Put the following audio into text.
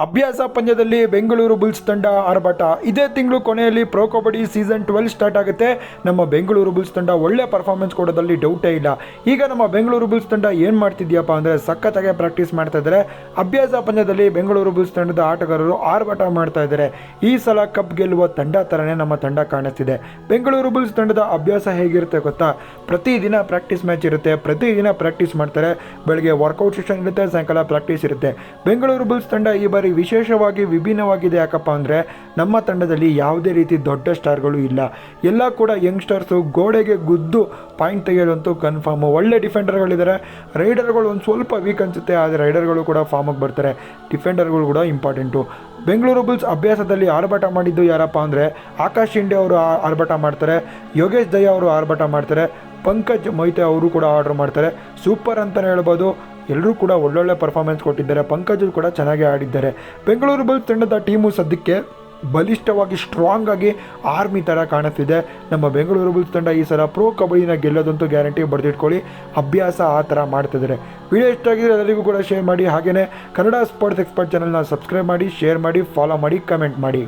ಅಭ್ಯಾಸ ಪಂದ್ಯದಲ್ಲಿ ಬೆಂಗಳೂರು ಬುಲ್ಸ್ ತಂಡ ಆರ್ಭಟ. ಇದೇ ತಿಂಗಳು ಕೊನೆಯಲ್ಲಿ pro kabaddi season twelve start ಆಗುತ್ತೆ. ನಮ್ಮ ಬೆಂಗಳೂರು ಬುಲ್ಸ್ ತಂಡ ಒಳ್ಳೆ ಪರ್ಫಾರ್ಮೆನ್ಸ್ ಕೊಡೋದಲ್ಲಿ ಡೌಟೇ ಇಲ್ಲ. ಈಗ ನಮ್ಮ ಬೆಂಗಳೂರು ಬುಲ್ಸ್ ತಂಡ ಏನು ಮಾಡ್ತಿದ್ಯಪ್ಪ ಅಂದರೆ ಸಖತ್ತಾಗೆ ಪ್ರಾಕ್ಟೀಸ್ ಮಾಡ್ತಾ ಇದ್ದಾರೆ ಅಭ್ಯಾಸ ಪಂದ್ಯದಲ್ಲಿ ಬೆಂಗಳೂರು ಬುಲ್ಸ್ ತಂಡದ ಆಟಗಾರರು ಆರ್ಭಟ ಮಾಡ್ತಾ ಇದ್ದಾರೆ ಈ ಸಲ ಕಪ್ ಗೆಲ್ಲುವ ತಂಡ ಥರನೇ ನಮ್ಮ ತಂಡ ಕಾಣಿಸ್ತಿದೆ. ಬೆಂಗಳೂರು ಬುಲ್ಸ್ ತಂಡದ ಅಭ್ಯಾಸ ಹೇಗಿರುತ್ತೆ ಗೊತ್ತಾ? ಪ್ರತಿದಿನ ಪ್ರಾಕ್ಟೀಸ್ ಮ್ಯಾಚ್ ಇರುತ್ತೆ. ಪ್ರತಿದಿನ ಪ್ರಾಕ್ಟೀಸ್ ಮಾಡ್ತಾರೆ. ಬೆಳಗ್ಗೆ ವರ್ಕೌಟ್ ಸೆಷನ್ ಇರುತ್ತೆ. ಸಾಯಂಕಾಲ ಪ್ರಾಕ್ಟೀಸ್ ಇರುತ್ತೆ. ಬೆಂಗಳೂರು ಬುಲ್ಸ್ ತಂಡ ಈ ಬಾರಿ ವಿಶೇಷವಾಗಿ, ವಿಭಿನ್ನವಾಗಿದೆ ಯಾಕಪ್ಪ ಅಂದರೆ ನಮ್ಮ ತಂಡದಲ್ಲಿ ಯಾವುದೇ ರೀತಿ ದೊಡ್ಡ ಸ್ಟಾರ್ಗಳು ಇಲ್ಲ. ಎಲ್ಲ ಕೂಡ ಯಂಗ್ಸ್ಟರ್ಸು ಗೋಡೆಗೆ ಗುದ್ದು ಪಾಯಿಂಟ್ ತೆಗೆಯೋದಂತೂ ಕನ್ಫರ್ಮು. ಒಳ್ಳೆ ಡಿಫೆಂಡರ್ಗಳಿದ್ದಾರೆ ರೈಡರ್ಗಳು ಒಂದು ಸ್ವಲ್ಪ ವೀಕ್ ಅನಿಸುತ್ತೆ, ಆದರೆ ರೈಡರ್ಗಳು ಕೂಡ ಫಾರ್ಮಿಗೆ ಬರ್ತಾರೆ. ಡಿಫೆಂಡರ್ಗಳು ಕೂಡ ಇಂಪಾರ್ಟೆಂಟು ಬೆಂಗಳೂರು ಬುಲ್ಸ್ ಅಭ್ಯಾಸದಲ್ಲಿ ಆರ್ಭಟ ಮಾಡಿದ್ದು ಯಾರಪ್ಪ ಅಂದರೆ ಆಕಾಶ್ ಶಿಂಡೆ ಅವರು ಆರ್ಭಟ ಮಾಡ್ತಾರೆ, ಯೋಗೇಶ್ ದಯ ಅವರು ಆರ್ಭಟ ಮಾಡ್ತಾರೆ, ಪಂಕಜ್ ಮೊಯ್ತೆ ಅವರು ಕೂಡ ಆರ್ಡರ್ ಮಾಡ್ತಾರೆ. ಸೂಪರ್ ಅಂತಲೇ ಹೇಳ್ಬೋದು. ಎಲ್ಲರೂ ಕೂಡ ಒಳ್ಳೊಳ್ಳೆ ಪರ್ಫಾರ್ಮೆನ್ಸ್ ಕೊಟ್ಟಿದ್ದಾರೆ. ಪಂಕಜ್ ಕೂಡ ಚೆನ್ನಾಗಿ ಆಡಿದ್ದಾರೆ. ಬೆಂಗಳೂರು ಬಲ್ಸ್ ತಂಡದ ಟೀಮು ಸದ್ಯಕ್ಕೆ ಬಲಿಷ್ಠವಾಗಿ ಸ್ಟ್ರಾಂಗ್ ಆಗಿ ಆರ್ಮಿ ಥರ ಕಾಣಿಸ್ತಿದೆ ನಮ್ಮ ಬೆಂಗಳೂರು ಬುಲ್ಸ್ ತಂಡ ಈ ಸಲ ಪ್ರೋ ಕಬಡ್ಡಿನ ಗೆಲ್ಲೋದಂತೂ ಗ್ಯಾರಂಟಿ ಬರೆದಿಟ್ಕೊಳ್ಳಿ. ಅಭ್ಯಾಸ ಆ ಥರ ಮಾಡ್ತಿದ್ದಾರೆ. ವಿಡಿಯೋ ಇಷ್ಟ ಆಗಿದ್ರೆ ಎಲ್ಲರಿಗೂ ಕೂಡ ಶೇರ್ ಮಾಡಿ. ಹಾಗೆಯೇ ಕನ್ನಡ ಸ್ಪೋರ್ಟ್ಸ್ ಎಕ್ಸ್ಪರ್ಟ್ ಚಾನಲ್ನ ಸಬ್ಸ್ಕ್ರೈಬ್ ಮಾಡಿ ಶೇರ್ ಮಾಡಿ ಫಾಲೋ ಮಾಡಿ ಕಮೆಂಟ್ ಮಾಡಿ.